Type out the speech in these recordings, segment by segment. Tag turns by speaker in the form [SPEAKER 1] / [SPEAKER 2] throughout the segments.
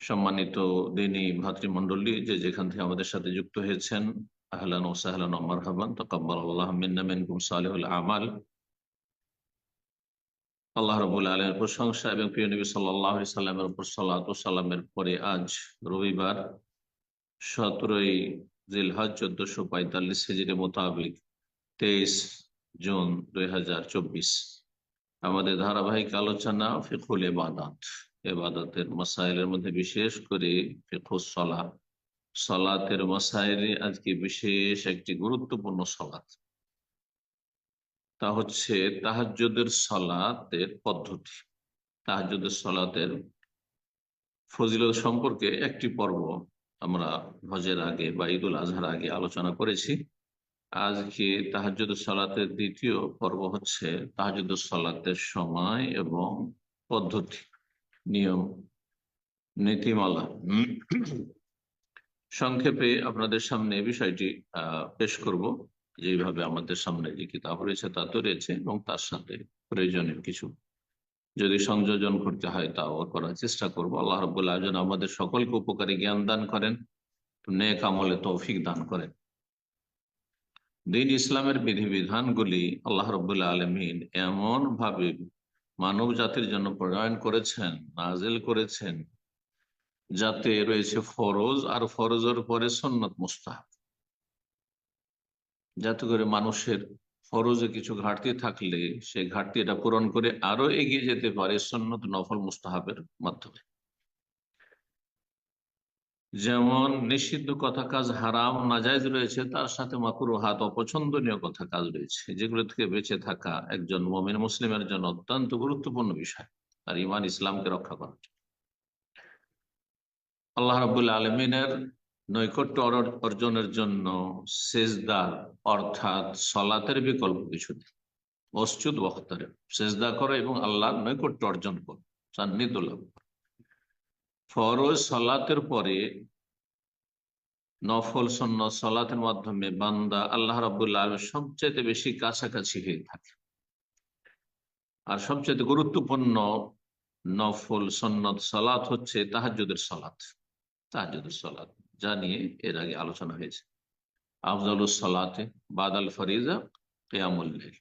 [SPEAKER 1] সম্মানিত দিনী ভাতৃমণ্ডলী যে যেখান থেকে আমাদের সাথে যুক্ত হয়েছেন, আহলান ও সাহলান ও মারহাবান তাকাব্বাল আল্লাহ মিন্না মিনকুম সালিহুল আমাল। আল্লাহ রাব্বুল আলামিনের প্রশংসা এবং প্রিয় নবী আলাইহি সাল্লামের উপর সালামের পরে আজ রবিবার, সতেরোই জিলহাজ চোদ্দশো পঁয়তাল্লিশ হিজরি মোতাবেক তেইশ জুন দুই হাজার চব্বিশ। আমাদের ধারাবাহিক আলোচনা ফিকুল এবাদাত এবাদতের মাসাইলের মধ্যে বিশেষ করে সলা সলাতের মাসাইলে আজকে বিশেষ একটি গুরুত্বপূর্ণ সলাত। তা হচ্ছে তাহাজ্জুদের সলাতের পদ্ধতি। তাহাজ্জুদের সলাতের ফজিলত সম্পর্কে একটি পর্ব আমরা হজের আগে বা ঈদুল আজহার আগে আলোচনা করেছি। আজকে তাহাজুদ সালাতের দ্বিতীয় পর্ব হচ্ছে তাহাজুদ সালাতের সময় এবং পদ্ধতি। নিয়ম, নীতিমালা। সংক্ষেপে আপনাদের সামনে বিষয়টি পেশ করব। যেভাবে আমাদের সামনে যে কিতাব রয়েছে তা তো রয়েছে এবং তার সাথে প্রয়োজনীয় কিছু যদি সংযোজন করতে হয় তাও করার চেষ্টা করব। আল্লাহ রবুল্লাহ যেন আমাদের সকলকে উপকারী জ্ঞান দান করেন, নেক আমলে তৌফিক দান করেন। দিন ইসলামের বিধিবিধানগুলি আল্লাহ রবুল্লাহ আলমিন এমন ভাবে মানব জাতির জন্য প্রণয়ন করেছেন, নাজেল করেছেন, যাতে রয়েছে ফরজ আর ফরজের পরে সন্ন্যত মুস্তাহ যাতে করে মানুষের ফরজে কিছু ঘাটতি থাকলে, সেই ঘাটতি এটা পূরণ করে আরও এগিয়ে যেতে পারে সন্ন্যত নফল মুস্তাহাবের মাধ্যমে। যেমন নিষিদ্ধ কথা কাজ হারাম, নাজায়জ রয়েছে, তার সাথে মাকুর হাত অপছন্দনীয় কথা কাজ রয়েছে, যেগুলো থেকে বেঁচে থাকা একজন মমিন মুসলিমের জন্য অত্যন্ত গুরুত্বপূর্ণ বিষয়। আর ইমান ইসলামকে রক্ষা করা। আল্লাহ রাবুল্লা আলমিনের নৈকট্য অর্জনের জন্য সেজদার অর্থাৎ সলাতের বিকল্প কিছু নেই। মসজুদ বখতারে। সেজদা করো এবং আল্লাহর নৈকট্য অর্জন করো। সান্নিধ্য লাভ ফরজ সলাতের পরে নফল সন্ন সলাতের মাধ্যমে বান্দা আল্লাহ রাবুল্লাহ সবচেয়ে বেশি কাছাকাছি হয়ে থাকে। আর সবচেয়ে গুরুত্বপূর্ণ নফল সন্নত সলাত হচ্ছে তাহাজুদের সলাত। তাহাজুদের সলাত, যা নিয়ে এর আগে আলোচনা হয়েছে। আফজাল সলাতে বাদাল ফরিজা কেয়ামুল্লাইল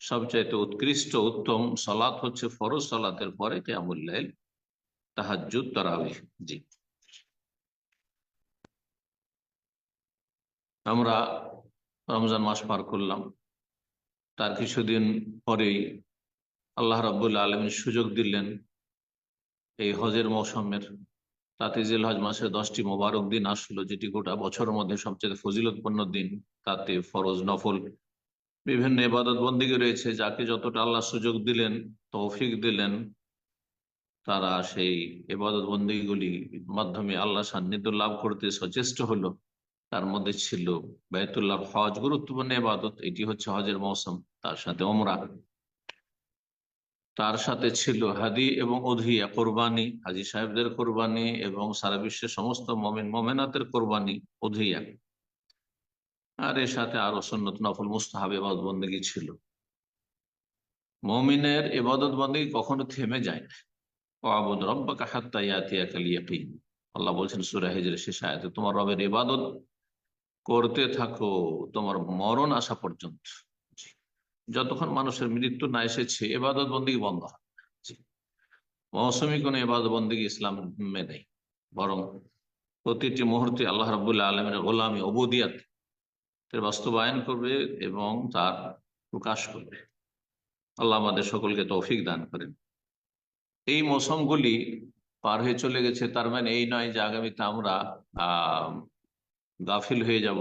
[SPEAKER 1] সবচাইতে উৎকৃষ্ট উত্তম সলাত হচ্ছে ফরজ সলাতের পরে কেয়ামুল্লাইল তাহাজুদ তারাবি জি। আমরা রমজান মাস পার করলাম। তার কিছুদিন পরেই আল্লাহ রাবুল্লা আলমীর সুযোগ দিলেন এই হজের মৌসুমের। তাতে জেল হজ মাসে দশটি মোবারক দিন আসলো, যেটি গোটা বছরের মধ্যে সবচেয়ে ফজিলতপূর্ণ দিন। তাতে ফরজ নফল, বিভিন্ন এবাদত বন্দিকে রয়েছে, যাকে যতটা আল্লাহ সুযোগ দিলেন, তৌফিক দিলেন তারা সেই এবাদত বন্দীগুলি মাধ্যমে আল্লাহ সান্নিধ্য লাভ করতে সচেষ্ট হলো। তার মধ্যে ছিল বায়তুল্লাহ হজ, গুরুত্বপূর্ণ এবাদত এটি হচ্ছে হজের মৌসুম, তার সাথে ওমরা তার সাথে ছিল হাদি এবং অধিয়া কোরবানি, হাজি সাহেবদের কোরবানি এবং সারা বিশ্বের সমস্ত মমিন, মমেনাতের কোরবানি অধিয়া আর এর সাথে আরও সন্নত, নফল, মুস্তাহাব এবাদত বন্দী ছিল। মমিনের এবাদত বন্দী কখনো থেমে যায় না। আল্লাহ বলছেন শেষ তোমার রবের ইবাদত করতে থাকো, তোমার মরণ আসা পর্যন্ত। যতক্ষণ মানুষের মৃত্যু না এসেছে এবাদত বন্দী বন্ধ মৌসুমী কোন এবাদত বন্দী ইসলাম নেই। বরং প্রতিটি মুহূর্তে আল্লাহ রাবুল্লাহ আলমের গোলামী অবদিয়াত বাস্তবায়ন করবে এবং তার প্রকাশ করবে। আল্লাহ আমাদের সকলকে তৌফিক দান করেন। এই মৌসুমগুলি পার হয়ে চলে গেছে। তার মানে এই নয় যে আগামীতে আমরা গাফিল হয়ে যাব।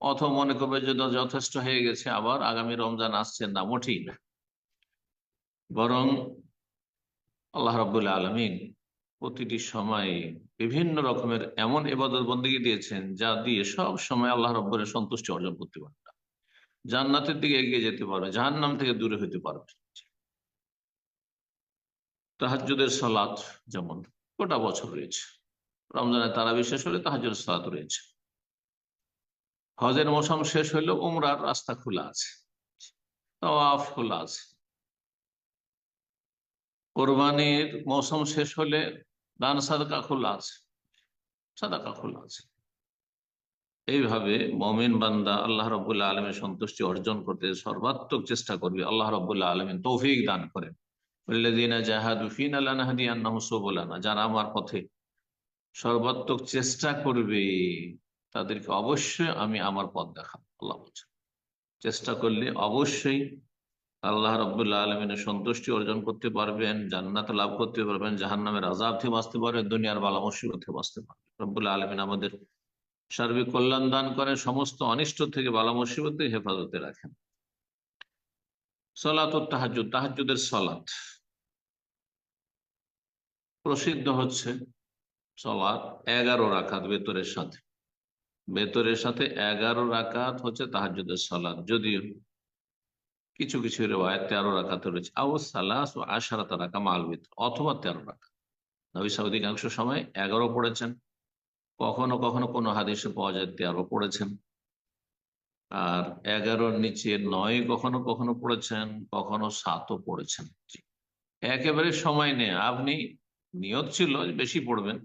[SPEAKER 1] অথবা মনে করবে যে যথেষ্ট হয়ে গেছে, আবার আগামী রমজান আসছে না, মোটেই না। বরং আল্লাহ রাবুল্লাহ আলমিন প্রতিটি সময়ে বিভিন্ন রকমের এমন এবাদত বন্দী দিয়েছেন, যা দিয়ে সব সময় আল্লাহ রব্বরের সন্তুষ্টি অর্জন করতে পারবে। জান্নাতের দিকে এগিয়ে যেতে পারবে, জাহান্নাম থেকে দূরে হইতে পারবে। তাহাজুদের সালাত যেমন গোটা বছর রয়েছে। রমজানের তারা বিশেষ হলে তাহাজুদের সালাত রয়েছে। হজের মৌসুম শেষ হইলেও উমরার রাস্তা খোলা আছে। তওয়াফ খোলা আছে। কোরবানির মৌসুম শেষ হলে দান সাদকা খোলা আছে। সাদাকা খোলা আছে। এইভাবে মমিন বান্দা আল্লাহ রবুল্লাহ আলমের সন্তুষ্টি অর্জন করতে সর্বাত্মক চেষ্টা করবে। আল্লাহ রবুল্লাহ আলমিন তৌফিক দান করেন। যারা আমার পথে সর্বাত্মক চেষ্টা করবে তাদেরকে অবশ্যই আমি আমার পথ দেখাবো। আল্লাহ বলছেন, চেষ্টা করলে অবশ্যই আল্লাহ রবুল্লাহ আলমিনের সন্তুষ্টি অর্জন করতে পারবেন, জান্নাত লাভ করতে পারবেন জাহান নামের আজাব বাঁচতে পারবেন, দুনিয়ার বালা মুসিবত থেকে বাঁচতে পারবেন। রব্বুল্লাহ আলমিন আমাদের সার্বিক কল্যাণ দান করেন, সমস্ত অনিষ্ট থেকে বালা মুসিবত হেফাজতে রাখেন। সলাত ও তাহাজুদ তাহাজুদের সলাত। প্রসিদ্ধ হচ্ছে সলাত এগারো রাখাত বেতরের সাথে। বেতরের সাথে এগারো রাকাত হচ্ছে তাহাজুদের সলাদ যদিও কিছু কিছু রেওয়ায় তেরো রাখাতে রয়েছে। আও সালাস ও আশারাত রাখা মালবিত অথবা তেরো রাখা নবী অধিকাংশ সময় এগারো পড়েছেন। কখনো কখনো কোনো হাদিসে পাওয়া যায় তেরো পড়েছেন। আর এগারোর নিচে নয় কখনো কখনো পড়েছেন, কখনো সাতও পড়েছেন। একেবারে সময় নেই আপনি নিয়ত ছিল বেশি পড়বেন।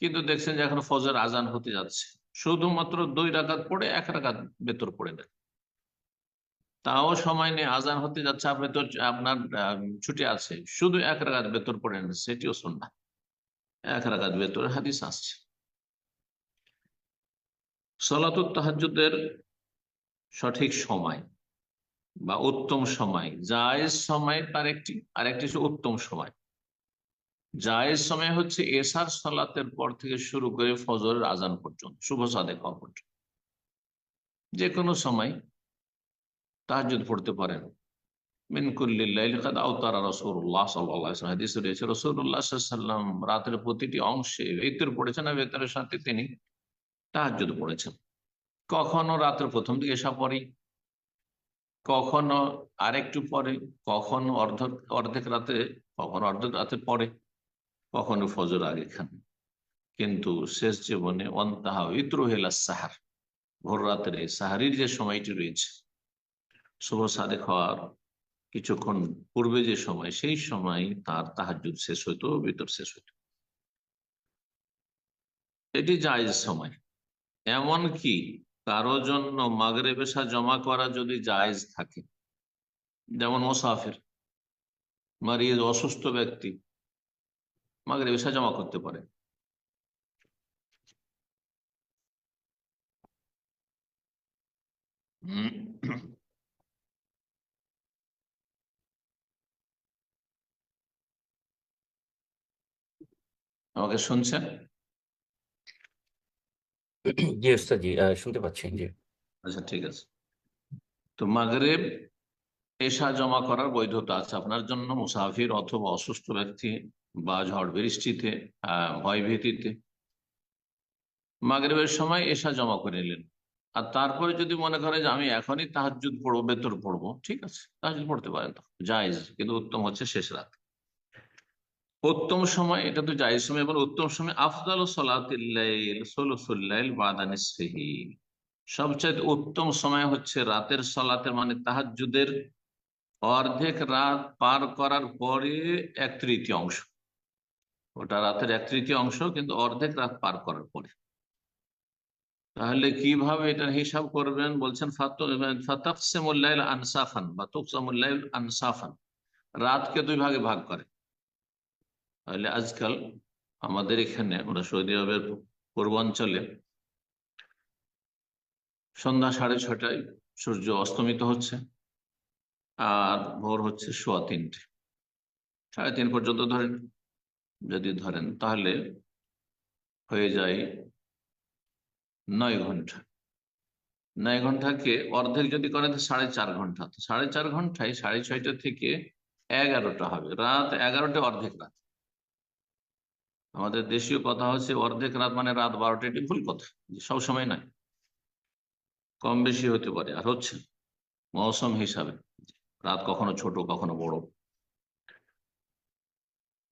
[SPEAKER 1] কিন্তু দেখছেন যে এখন ফজর আজান হতে যাচ্ছে। শুধুমাত্র দুই রাকাত পড়ে এক রাকাত বেতর পড়ে নেন। তাও সময় নেই আজান হতে যাচ্ছে আপনি তো আপনার ছুটি আছে। শুধু এক রাগাত বেতর পড়ে নেন, সেটিও শুননা এক রাগাত বেতর হাদিস আসছে। সলাতুল তাহাজুদের সঠিক সময় বা উত্তম সময়, জায়েজ সময় তার একটি আর একটি উত্তম সময়। জায়েজ সময় হচ্ছে এসার সলাতের পর থেকে শুরু করে ফজরের আজান পর্যন্ত, শুভ সাদে হওয়া পর্যন্ত। যে কোনো সময় তাহাজুদ পড়তে পারেন। রাতের প্রতিটি অংশে পড়েছেন আর সাথে তিনি পড়েছেন। কখনো রাতের প্রথম দিকে এসা পড়ি, কখনো আরেকটু পরে কখনো অর্ধ, অর্ধেক রাতে, কখনো অর্ধেক রাতে পরে কখনো ফজর আগে খান। কিন্তু শেষ জীবনে অন্তাহা ইত্রহেলা সাহার, ভোর রাতের সাহারির যে সময়টি রয়েছে, শুভ সাদেক খাওয়ার কিছুক্ষণ পূর্বে যে সময়, সেই সময় তার তাহাজুদ শেষ হইতো ভিতর শেষ হইত। এটি জায়জ সময়। এমন কি, কারও জন্য মাগরে পেশা জমা করা যদি জায়জ থাকে, যেমন মোসাফির মারিয়ে অসুস্থ ব্যক্তি মাগরে পেশা জমা করতে পারে। আমাকে শুনছেন?
[SPEAKER 2] জি ওস্তাদ জি শুনতে পাচ্ছেন জি।
[SPEAKER 1] আচ্ছা ঠিক আছে। তো মাগরেব পেশা জমা করার বৈধতা আছে আপনার জন্য, মুসাফির অথবা অসুস্থ ব্যক্তি বা ঝড় বৃষ্টিতে ভয় ভীতিতে মাগরেবের সময় এসা জমা করে নিলেন। আর তারপরে যদি মনে করে যে আমি এখনই তাহাজুদ পড়ব বেতর পড়ব, ঠিক আছে তাহাজুদ পড়তে পারেন তো, জায়েজ, কিন্তু উত্তম হচ্ছে শেষ রাত। উত্তম সময়, এটা তো যাই সময় এবং উত্তম সময় আফদাল সোলাতিল্লাইল বাদানিসহি সবচেয়ে উত্তম সময় হচ্ছে রাতের সলাতের মানে তাহাজুদের অর্ধেক রাত পার করার পরে এক তৃতীয় অংশ। ওটা রাতের এক তৃতীয় অংশ, কিন্তু অর্ধেক রাত পার করার পরে। তাহলে কীভাবে এটার হিসাব করবেন? বলছেন আনসাফান, বা তুকসামুল্লাইল আনসাফান। রাতকে দুই ভাগে ভাগ করে। তাহলে আজকাল আমাদের এখানে, আমরা সৌদি আরবের পূর্বাঞ্চলে সন্ধ্যা সাড়ে ছটায় সূর্য অস্তমিত হচ্ছে। আর ভোর হচ্ছে সোয়া তিনটে। সাড়ে তিন পর্যন্ত ধরেন। যদি ধরেন, তাহলে হয়ে যায় নয় ঘণ্টা। নয় ঘন্টাকে অর্ধেক যদি করেন সাড়ে চার ঘণ্টা। সাড়ে চার ঘন্টায় সাড়ে ছয়টা থেকে এগারোটা হবে। রাত এগারোটা অর্ধেক রাত। আমাদের দেশীয় কথা হচ্ছে অর্ধেক রাত মানে রাত বারোটা, এটি ভুল কথা। সব সময় নাই কম বেশি হতে পারে, আর হচ্ছে মৌসুম হিসাবে। রাত কখনো ছোট, কখনো বড়।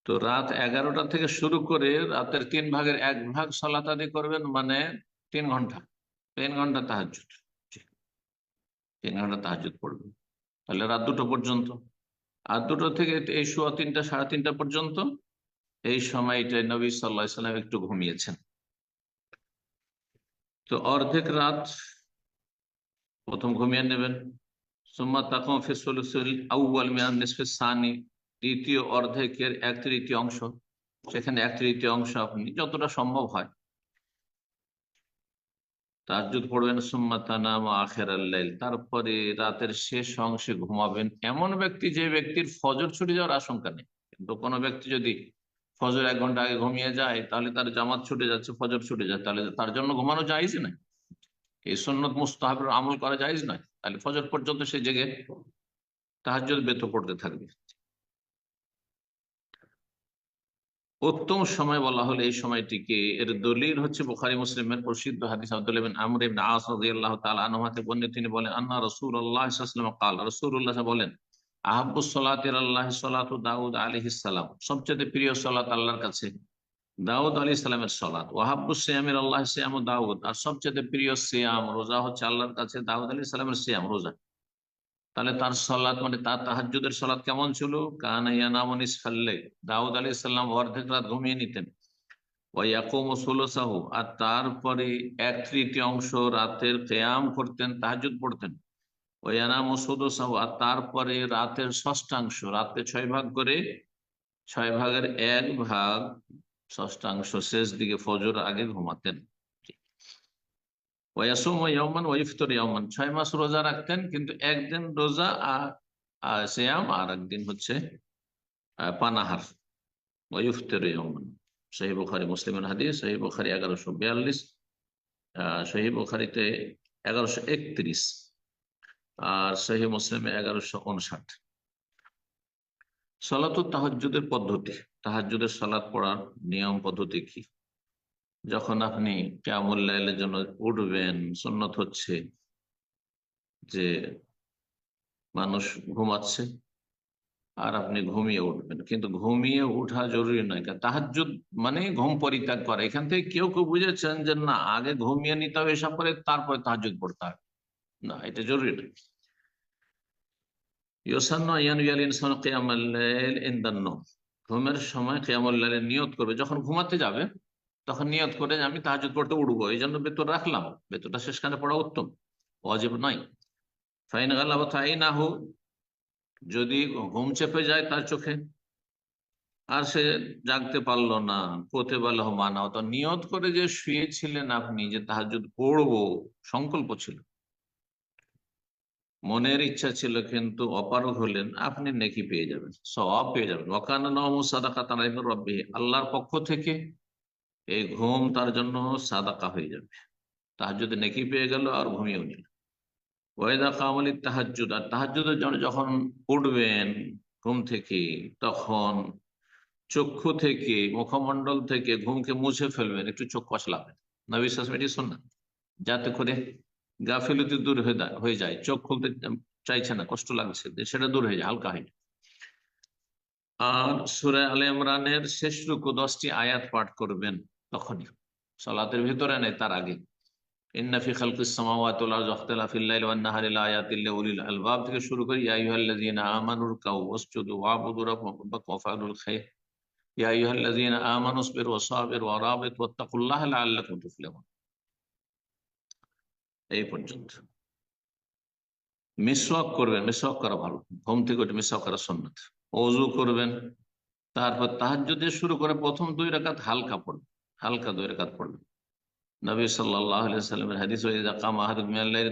[SPEAKER 1] তো রাত এগারোটা থেকে শুরু করে রাতের তিন ভাগের এক ভাগ সলাত আদি করবেন মানে তিন ঘণ্টা। তিন ঘণ্টা তাহাজুদ তিন ঘণ্টা তাহাজুদ পড়বেন। তাহলে রাত দুটো পর্যন্ত। আর দুটো থেকে এই সোয়া তিনটা, সাড়ে তিনটা পর্যন্ত এই সময়টায় নবী সাল্লাহ সাল্লাম একটু ঘুমিয়েছেন। তো অর্ধেক রাত প্রথম ঘুমিয়ে নেবেন। সোম্মা তাকম ফিসুল আউ্বাল মিয়ান নিসফে সানি, দ্বিতীয় অর্ধেকের এক তৃতীয় অংশ। সেখানে এক তৃতীয় অংশ আপনি যতটা সম্ভব হয়। তাহাজুদ পড়বেন, সুম্মা তানাম আখের আল্লাইল তারপরে রাতের শেষ অংশে ঘুমাবেন। এমন ব্যক্তি যে ব্যক্তির ফজর ছুটে যাওয়ার আশঙ্কা নেই। কিন্তু কোনো ব্যক্তি যদি ফজর এক ঘণ্টা আগে ঘুমিয়ে যায়, তাহলে তার জামাত ছুটে যাচ্ছে, ফজর ছুটে যায়। তাহলে তার জন্য ঘুমানো যাইজ না এই সন্ন্যত মুস্তাহাবের আমল করা যাইজ নয় তাহলে ফজর পর্যন্ত সে জেগে তাহাজুদ বেত পড়তে থাকবে উত্তম সময় বলা হলে এই সময়টিকে এর দলিল হচ্ছে বুখারী মুসলিমের প্রসিদ্ধ হাদিস আব্দুল্লাহ বিন আমর ইবনে আস রাদিয়াল্লাহু তাআলা আনহুতে বর্ণিত তিনি বলেন আন্না রাসূলুল্লাহ সাল্লাল্লাহু আলাইহি ওয়াসাল্লাম قال রাসূলুল্লাহ বলেন আহাব্বুস সালাতি আল্লাহ সালাতু দাউদ আলাইহিস সালাম সবচেয়ে প্রিয় সালাত আল্লাহর কাছে দাউদ আলাইহিস সালামের সালাত ওয়াহাব্বুস সিয়ামির আল্লাহ সিয়ামু দাউদ। আর সবচেয়ে প্রিয় সিয়াম, রোজা হচ্ছে আল্লাহর কাছে দাউদ আলাইহিস সালামের সিয়াম, রোজা। তাহলে তার সলাৎ মানে তার তাহাজুদের সলাৎ কেমন ছিল? কানাইয়া কানাইয়ানামনিস ফাল্লে দাউদ আলী সাল্লাম অর্ধেক রাত ঘুমিয়ে নিতেন। ওয়াকুম ষোলসাহ আর তারপরে এক তৃতীয় অংশ রাতের কেয়াম করতেন তাহাজুদ পড়তেন। ওয়ানাম সদসাহ। আর তারপরে রাতের ষষ্ঠাংশ, রাতে ছয় ভাগ করে, ছয় ভাগের এক ভাগ ষষ্ঠাংশ শেষ দিকে ফজর আগে ঘুমাতেন। ওয়াসুম ইয়ামান ওয়াইফতর ইয়ামান ছয় মাস রোজা রাখতেন, কিন্তু একদিন রোজা আর শ্যাম আর একদিন হচ্ছে পানাহার। ওয়াইফতর ইয়ামান সহি বুখারি, মুসলিমের হাদিস সহি বুখারি এগারোশো বিয়াল্লিশ সহি বুখারিতে এগারোশো একত্রিশ, আর সহি মুসলিমে এগারোশো উনষাট সলাত তাহাজুদের পদ্ধতি। তাহাজুদের সালাদ পড়ার নিয়ম পদ্ধতি কি? যখন আপনি ক্যামুল্লাইলের জন্য উঠবেন, সুন্নত হচ্ছে যে মানুষ ঘুমাচ্ছে আর আপনি ঘুমিয়ে উঠবেন। কিন্তু ঘুমিয়ে উঠা জরুরি নয় তাহাজুদ মানে ঘুম পরিত্যাগ করা। এখান থেকে কেউ কেউ বুঝেছেন যে না, আগে ঘুমিয়ে নিতে হবে, এসব করে তারপরে তাহাজুদ পড়তে হবে। না, এটা জরুরি নয়। ইনসান কিয়ামাল্লাইল ইনদান্ন ঘুমের সময় কিয়ামুল্লাইলের নিয়ত করবে। যখন ঘুমাতে যাবে, তখন নিয়ত করে আমি তাহাজুদ পড়তে উঠবো। এই জন্য বেতর রাখলাম। বেতরটা শেষখানে পড়া উত্তম। অজীব নয়। ফাইন গাল্লা তাই না হোক যদি ঘুম চেপে যায় তার চোখে। আর সে জাগতে পারল না পোতে বলা মানা তো নিয়ত করে যে শুয়েছিলেন আপনি, যে তাহাজুদ পড়ব, সংকল্প ছিল। মনের ইচ্ছা ছিল কিন্তু অপারগ হলেন, আপনি নেকি পেয়ে যাবেন সব পেয়ে যাবেন। ওকানা সাদাকা রব্বি, আল্লাহর পক্ষ থেকে এই ঘুম তার জন্য সাদাকা হয়ে যাবে। তাহাজুদ নেকি পেয়ে গেল আর ঘুমিয়েও নিল। ওয়েদা কামলি তাহাজুদ আর তাহাজুদের জন্য যখন উঠবেন ঘুম থেকে, তখন চক্ষু থেকে মুখমন্ডল থেকে ঘুমকে মুছে ফেলবেন, একটু চোখ কষলাবেন না বিশ্বাস এটি শোন না যাতে করে গাফিলতি দূর হয়ে যায়, চোখ খুলতে চাইছে না, কষ্ট লাগছে সেটা দূর হয়ে যায়, হালকা হয়ে আর সুরে আল ইমরানের শেষ রুকু দশটি আয়াত পাঠ করবেন তখনই। সলাতের ভিতরে নেই, তার আগে। তুফলিহুন। এই পর্যন্ত। মিসওয়াক করবেন মিসওয়াক করা ভালো। ঘুম থেকে উঠে মিসওয়াক করা সুন্নাত। ওযু করবেন, তারপর তাহাজ্জুদের শুরু করে প্রথম দুই রাকাত হালকা পড়বেন, হালকা দুই রাকাত পড়বেন। নবী সাল্লামের হাদিস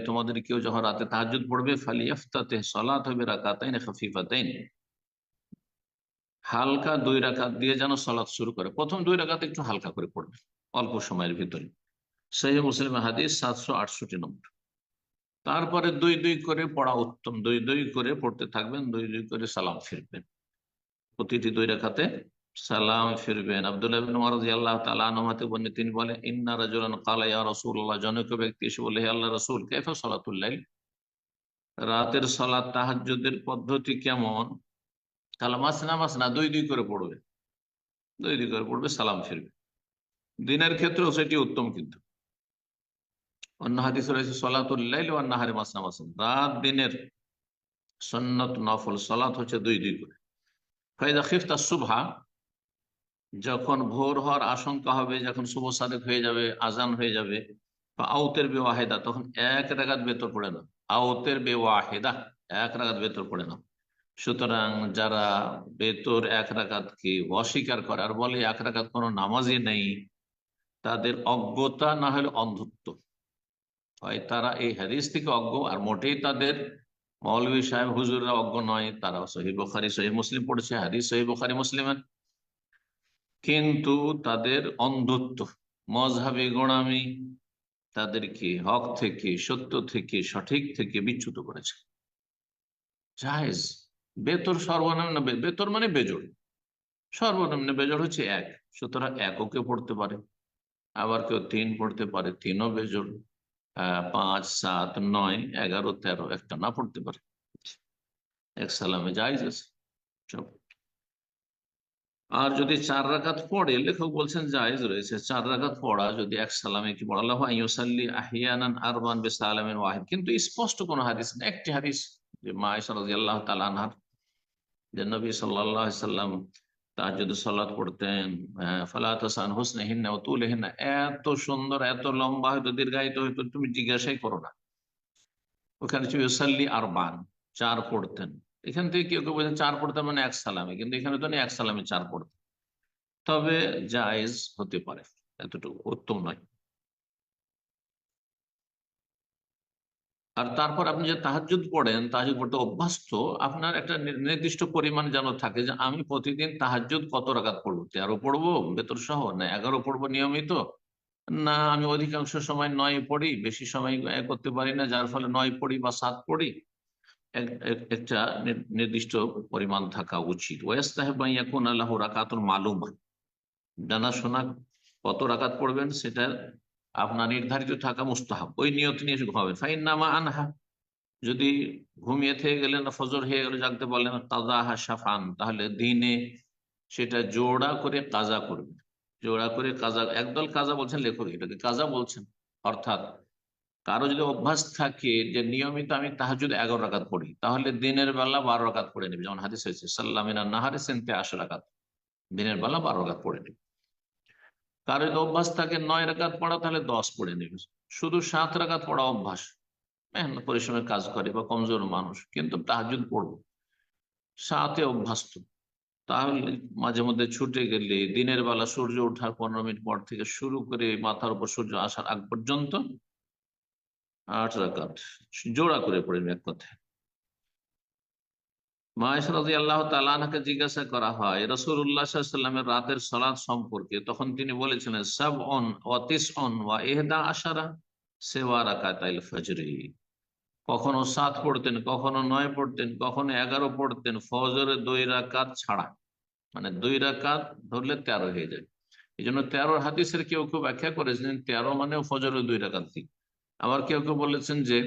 [SPEAKER 1] তোমাদের কেউ যখন রাতে তাহাজুদ পড়বে ফালিয়াফতাতে সলাত হবে রাকাতাইন খাফিফাতাইন। হালকা দুই রাকাত দিয়ে যেন সলাৎ শুরু করে, প্রথম দুই রাকাত একটু হালকা করে পড়বে অল্প সময়ের ভিতরে। সেই মুসলিম হাদিস সাতশো আটষট্টি নম্বর। তারপরে দুই দুই করে পড়া উত্তম। দুই দুই করে পড়তে থাকবেন, দুই দুই করে সালাম ফিরবেন। প্রতিটি দুই রেখাতে সালাম ফিরবেন। আব্দুল্লাহ হতে বর্ণিত, তিনি বলেন, ইন্না রাজুলান রাসূলুল্লাহ। জনক ব্যক্তি এসে বলে, হে আল্লাহ রসুল, কাইফা সালাতুল লাইল? রাতের সালাত তাহাজ্জুদের পদ্ধতি কেমন? তাহলে মাসনা মাসনা দুই দুই করে পড়বে। দুই দুই করে পড়বে, সালাম ফিরবে। দিনের ক্ষেত্রেও সেটি উত্তম কিন্তু। অন্য হাদিস রয়েছে, সলাতুল লাইল ওয়ান নাহারে মাসনা মাসনা রাত দিনের সন্নত নফল সলাত হচ্ছে দুই দুই করে। ফাইদা খিফতা সুবহা, যখন ভোর হওয়ার আশঙ্কা হবে, যখন শুভ সাদেক হয়ে যাবে, আজান হয়ে যাবে, বা আউতের বেওয়াহেদা তখন এক রাগাত বেতর পড়ে না আউতের বেওয়াহেদা এক রাগাত বেতর পড়ে না সুতরাং যারা বেতর এক রাগাতকে অস্বীকার করে, আর বলে এক রাগাত কোনো নামাজই নেই, তাদের অজ্ঞতা না হলে অন্ধত্ব। হয়, তারা এই হাদিস থেকে অজ্ঞ, আর মোটেই তাদের মৌলভী সাহেব, হুজুররা অজ্ঞ নয় তারা সহি বখারি, সহি মুসলিম পড়েছে, হাদিস সহি বখারি, মুসলিমের। কিন্তু তাদের অন্ধত্ব মজহাবি গোড়ামি তাদেরকে হক থেকে, সত্য থেকে, সঠিক থেকে বিচ্যুত করেছে। জাহেজ বেতর সর্বনিম্ন বেতর মানে বেজোড়। সর্বনিম্ন বেজোড় হচ্ছে এক, সুতরাং এককে পড়তে পারে। আবার কেউ তিন পড়তে পারে, তিনও বেজোড়। পাঁচ, সাত, নয়, এগারো, তেরো, একটা না, পড়তে পারে। এক সালামে জায়েজ আছে আর যদি চার রাকাত পড়ে, লেখক বলছেন জায়েজ রয়েছে। চার রাকাত পড়া যদি এক সালামে কি পড়া আল্লাহ ইউসাল্লি আহিয়ানান আরবান বে সালামের ওয়াহিদ। কিন্তু স্পষ্ট কোন হাদিস না একটি হাদিস যে মা আয়েশা রাদিয়াল্লাহু তাআলা আনহার, যে নবী সাল্লাল্লাহু আলাইহি সাল্লাম তাহাজ্জুদ সালাত পড়তেন আহ, ফালা হিন্না ও তুলে হিন্না এত সুন্দর এত লম্বা হয়তো দীর্ঘায়িত হয়তো তুমি জিজ্ঞাসাই করো না। ওখানে হচ্ছে ইউসাল্লি আরবান চার পড়তেন। এখান থেকে কেউ কেউ বলছেন চার পড়তেন মানে এক সালামে কিন্তু এখানে তো এক সালামে চার পড়তেন তবে জায়েজ হতে পারে এতটুকু উত্তম নয়। আর তারপর আপনি যে তাহাজুদ পড়েন তাহাজুদ পড়তে অভ্যস্ত, আপনার একটা নির্দিষ্ট পরিমাণ যেন থাকে যে আমি প্রতিদিন তাহাজুদ কত রাকাত পড়ব? তেরো পড়ব বেতর সহ? না এগারো পড়ব নিয়মিত? না, আমি অধিকাংশ সময় নয় পড়ি, বেশি সময় করতে পারি না, যার ফলে নয় পড়ি বা সাত পড়ি। এক- এক- একটা নির্দিষ্ট পরিমাণ থাকা উচিত। ওয়েস ওয়াস্তাহেবাইয়াকুন আল্লাহ রাকাতুল মালুম। জানাশোনা কত রাকাত পড়বেন সেটা আপনার নির্ধারিত থাকা মুস্তাহাব, ওই নিয়ত নিয়ে ঘুমাবেন। ফাইন নামা আনহা, যদি ঘুমিয়ে থেকে গেলেন ফজর হয়ে গেল জাগতে বললেন কাজা সাফান তাহলে দিনে সেটা জোড়া করে কাজা করবে। জোড়া করে কাজা, একদল কাজা বলছেন, লেখক এটাকে কাজা বলছেন। অর্থাৎ কারও যদি অভ্যাস থাকে যে নিয়মিত আমি তাহাজুদ এগারো রাকাত পড়ি, তাহলে দিনের বেলা বারো রাকাত পড়ে নেবে। যেমন হাদিস হয়েছে, সাল্লামিনা নাহারে সেনতে আশো রাকাত, দিনের বেলা বারো রাকাত পড়ে নেবে। কারও অভ্যাস থাকে নয় রাকাত পড়া, তাহলে দশ পড়ে নেবে। শুধু সাত রাকাত পড়া অভ্যাস। মেহনত পরিশ্রমের কাজ করে বা কমজোর মানুষ, কিন্তু তাহাজুদ পড়ব। সাথে অভ্যস্ত। তাহলে মাঝে মধ্যে ছুটে গেলে দিনের বেলা সূর্য ওঠার পনেরো মিনিট পর থেকে শুরু করে মাথার উপর সূর্য আসার আগ পর্যন্ত আট রাকাত জোড়া করে পড়েন এক কথায়। জিজ্ঞাসা করা হয় রসুল্লাহ সাল্লামের রাতের সালাদ সম্পর্কে। তখন তিনি বলেছিলেন সাব অন অতিস অন ওয়া এহদা আশারা কখনো সাত পড়তেন, কখনো নয় পড়তেন, কখনো এগারো পড়তেন ফজরে দুই রাকাত ছাড়া। মানে দুই রাকাত ধরলে তেরো হয়ে যায়। এই জন্য তেরো হাদিসের কেউ কেউ ব্যাখ্যা করেছেন, তেরো মানে ফজরে দুই রাকাত আবার কেউ কেউ বলেছেন যে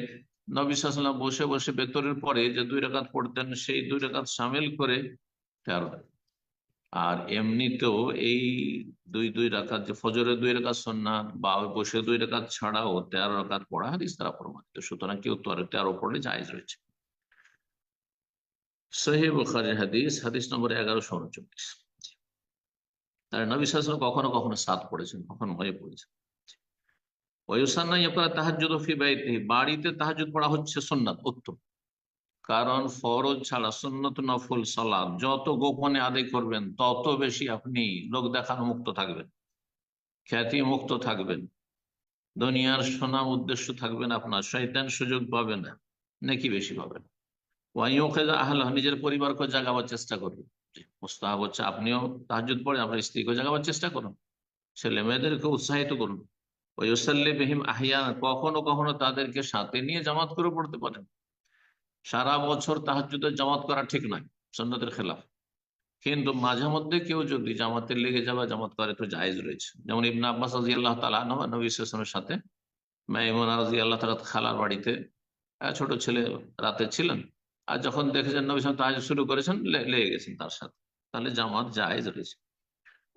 [SPEAKER 1] নবী সাল্লাম বসে বসে বেতরের পরে যে দুই রাকাত পড়তেন, সেই দুই রাকাত সামিল করে তেরো আর এমনিতেও এই দুই দুই রাকাত যে ফজরের দুই রাকাত সন্ন্যাত বা বসে দুই রাকাত ছাড়াও তেরো রাকাত পড়া হাদিস তারা প্রমাণিত। সুতরাং কেউ তো আর তেরো পড়লে জায়জ রয়েছে। সহি হাদিস হাদিস নম্বর এগারোশো উনচল্লিশ। তার নবী কখনো কখনো সাত পড়েছেন, কখনো হয়ে পড়েছেন। ওয়ুসান্না বাড়িতে তাহাজ্জুদ পড়া হচ্ছে সুন্নাত, উত্তম। কারণ ফরজ ছাড়া সুন্নত নফল সালাদ যত গোপনে আদায় করবেন, তত বেশি আপনি লোক দেখানো মুক্ত থাকবেন। খ্যাতি মুক্ত থাকবেন। দুনিয়ার সুনাম উদ্দেশ্য থাকবেন আপনার। শয়তান সুযোগ পাবে না, নাকি বেশি পাবেন। ওয়াইউকেজা আহলাহ, নিজের পরিবারকে জাগাবার চেষ্টা করবেন। মুস্তাহাব হচ্ছে, আপনিও তাহাজুদ পড়ে আপনার স্ত্রীকে জাগাবার চেষ্টা করুন। ছেলে মেয়েদেরকে উৎসাহিত করুন। ওয়ুসাল্লি বিহিম কখনো কখনো তাদেরকে সাথে নিয়ে জামাত করে পড়তে পারেন। সারা বছর তাহাজ্জুদের জামাত করা ঠিক নয় সন্ন্যতের খেলাফ। কিন্তু মাঝে মধ্যে কেউ যদি জামাতে লেগে যাবে জামাত করে তো জায়েজ রয়েছে। যেমন ইবনা আব্বাস রাজি আল্লাহ তালা নবী ইসলামের সাথে। মাইমুনা রাজি আল্লাহ তালা খালার বাড়িতে ছোট ছেলে রাতে ছিলেন। আর যখন দেখেছেন নবী সালাম তাহাজ শুরু করেছেন লেগে গেছেন তার সাথে। তাহলে জামাত জায়েজ রয়েছে।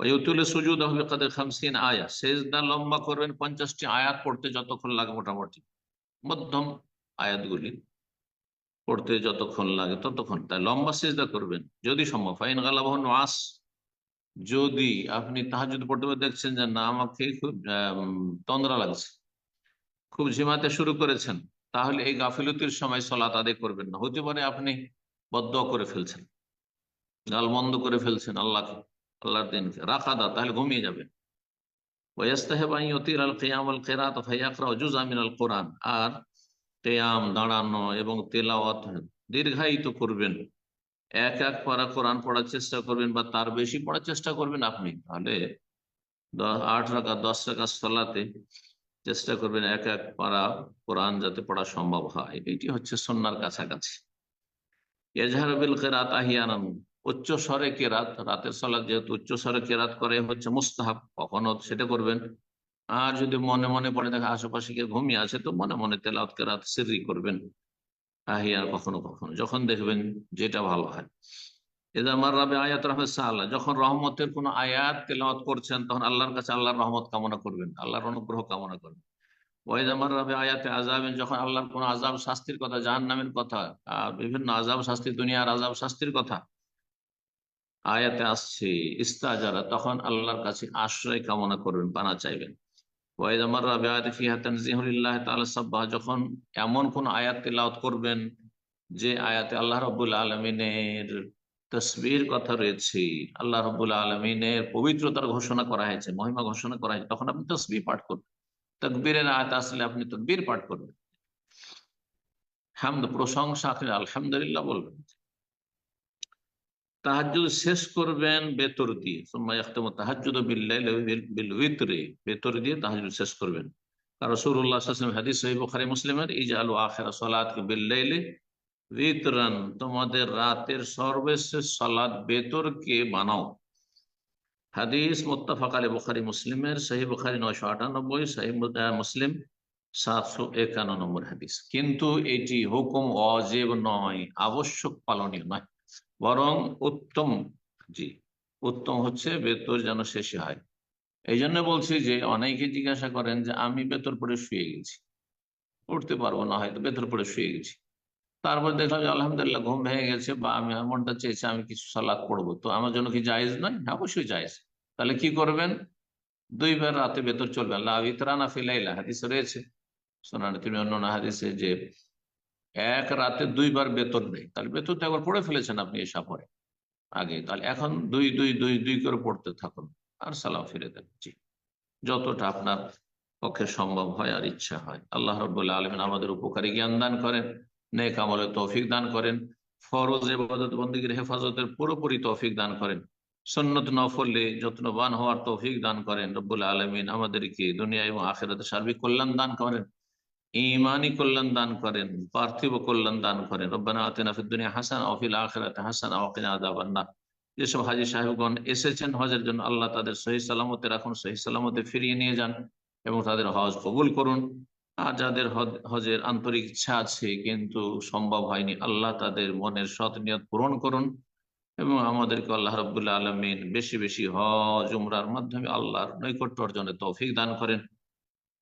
[SPEAKER 1] ওয়ুতুলে সুজুদ হবে কাদের খামসিন আয়া সেজদা লম্বা করবেন, পঞ্চাশটি আয়াত পড়তে যতক্ষণ লাগে মোটামুটি। মধ্যম আয়াতগুলি পড়তে যতক্ষণ লাগে ততক্ষণ। তাই লম্বা সেজদা করবেন, যদি সম্ভব। ফাইন গালাবহ নাস যদি আপনি তাহাজুদ পড়তে দেখছেন যে না, আমাকে খুব তন্দ্রা লাগছে, খুব ঝিমাতে শুরু করেছেন, তাহলে এই গাফিলতির সময় সলাত আদায় করবেন না। হতে পারে আপনি বদ্ধ করে ফেলছেন, গাল বন্ধ করে ফেলছেন আল্লাহকে। আল্লাহর দিনকে রাখা দা তাহলে ঘুমিয়ে কোরআন। আর কিয়াম দাঁড়ানো এবং তেলাওয়াত দীর্ঘায়িত করবেন। এক এক পারা কোরআন পড়ার চেষ্টা করবেন বা তার বেশি পড়ার চেষ্টা করবেন আপনি। তাহলে আট রাখা দশ রাখা সলাতে চেষ্টা করবেন এক এক পারা কোরআন যাতে পড়া সম্ভব হয়। এটি হচ্ছে সন্ন্যার কাছাকাছি। এজহারবিল কেরাত আহিয়ানান। উচ্চ স্বরে কেরাত, রাতের সলাদ যেহেতু উচ্চ স্বরে কেরাত করে হচ্ছে মুস্তাহাব, কখনো সেটা করবেন। আর যদি মনে মনে পড়ে দেখা আশেপাশে কেউ ঘুমিয়ে আছে, তো মনে মনে তেলাওত কেরাত সিরি করবেন। আহিয়ার কখনো কখনো, যখন দেখবেন যেটা ভালো হয়। এদা আমার রাবে আয়াত রহমত যখন রহমতের কোন আয়াত তেলাওয়াত করছেন, তখন আল্লাহর কাছে আল্লাহর রহমত কামনা করবেন, আল্লাহর অনুগ্রহ কামনা করবেন। ওয়াইদ আমার রাবে আয়াতে আজাবেন যখন আল্লাহর কোন আজাব শাস্তির কথা জাহান নামের কথা বিভিন্ন আজাব শাস্তি, দুনিয়ার আজাব শাস্তির কথা আয়াতে আসছে, ইস্তাজারা, তখন আল্লাহর কাছে আশ্রয় কামনা করবেন, পানা চাইবেন। যখন এমন কোন আয়াত করবেন, যে আয়াতে আল্লাহ রবুল আলমিনের তসবির কথা রয়েছে, আল্লাহ রবুল আলমিনের পবিত্রতার ঘোষণা করা হয়েছে, মহিমা ঘোষণা করা হয়েছে, তখন আপনি তসবি পাঠ করবেন। তকবীরের আয়াত আসলে আপনি তকবীর পাঠ করবেন। হামদ, প্রশংসা আপনি আলহামদুলিল্লাহ বলবেন। তাহাজ্জুদ শেষ করবেন বেতর দিয়ে। সুম্মা ইয়াখতামু তাহাজ্জুদ বিল্লাইলি বিল উইতরি বেতর দিয়ে তাহাজ্জুদ শেষ করবেন। কারণ ওয়াসাল্লাম হাদিস সহিহ বুখারী মুসলিমের, ইজআলু আখিরা সালাতকে বিল্লাইলি বিতরান তোমাদের রাতের সর্বশেষ সালাত বেতরকে বানাও। হাদিস মুত্তাফাক আলী বুখারী মুসলিমের সহি বুখারী নয়শো আটানব্বই সহি মুসলিম সাতশো একান্ন নম্বর হাদিস। কিন্তু এটি হুকুম অজেব নয়, আবশ্যক পালনীয় নয়। বরং উত্তম জি উত্তম হচ্ছে বেতর যেন শেষে হয়। এই জন্য বলছি যে অনেকে জিজ্ঞাসা করেন যে আমি বেতর পড়ে শুয়ে গেছি। উঠতে পারব না হয়তো বেতর পড়ে শুয়ে গেছি। তারপর দেখলাম যে আলহামদুলিল্লাহ ঘুম ভেঙে গেছে বা আমি মনটা চেয়েছে আমি কিছু সালাদ পড়ব। তো আমার জন্য কি জায়েজ নয়? হ্যাঁ, অবশ্যই জায়েজ। তাহলে কি করবেন? দুইবার রাতে ভেতর চলবে। আল্লাহ ইতরানা ফিলাইলা হাদিস রয়েছে। শোনান তুমি অন্য হাদিসে যে এক রাতে দুইবার বেতন নেই। তাহলে বেতন তো একবার পড়ে ফেলেছেন আপনি এসা পরে আগে, তাহলে এখন দুই দুই দুই দুই করে পড়তে থাকুন। আর সালাম ফিরে দেন। জি। যতটা আপনার পক্ষে সম্ভব হয় আর ইচ্ছা হয়। আল্লাহ রবুল্লাহ আলমিন আমাদের উপকারী জ্ঞান দান করেন, নেক আমলে তৌফিক দান করেন, ফরজ এবাদত বন্দীগীর হেফাজতের পুরোপুরি তৌফিক দান করেন, সন্নত নফলে যত্নবান হওয়ার তৌফিক দান করেন। রব্বুল আলমিন আমাদেরকে দুনিয়া এবং আখেরাতে সার্বিক কল্যাণ দান করেন। ইমানি কল্যাণ দান করেন, পার্থিব কল্যাণ দান করেন। রব্বানা আতেনা ফিদ দুনিয়া হাসান অফিল আখেরাতে হাসান ওয়াকিনা আযাবান্নার যেসব হাজি সাহেবগণ এসেছেন হজের জন্য, আল্লাহ তাদের সহি সালামতে রাখুন, সহি সালামতে ফিরিয়ে নিয়ে যান এবং তাদের হজ কবুল করুন। আর যাদের হজ- হজের আন্তরিক ইচ্ছা আছে কিন্তু সম্ভব হয়নি, আল্লাহ তাদের মনের সৎ নিয়ত পূরণ করুন এবং আমাদেরকে আল্লাহ রবুল্লাহ আলমিন বেশি বেশি হজ, উমরার মাধ্যমে আল্লাহর নৈকট্য অর্জনে তৌফিক দান করেন।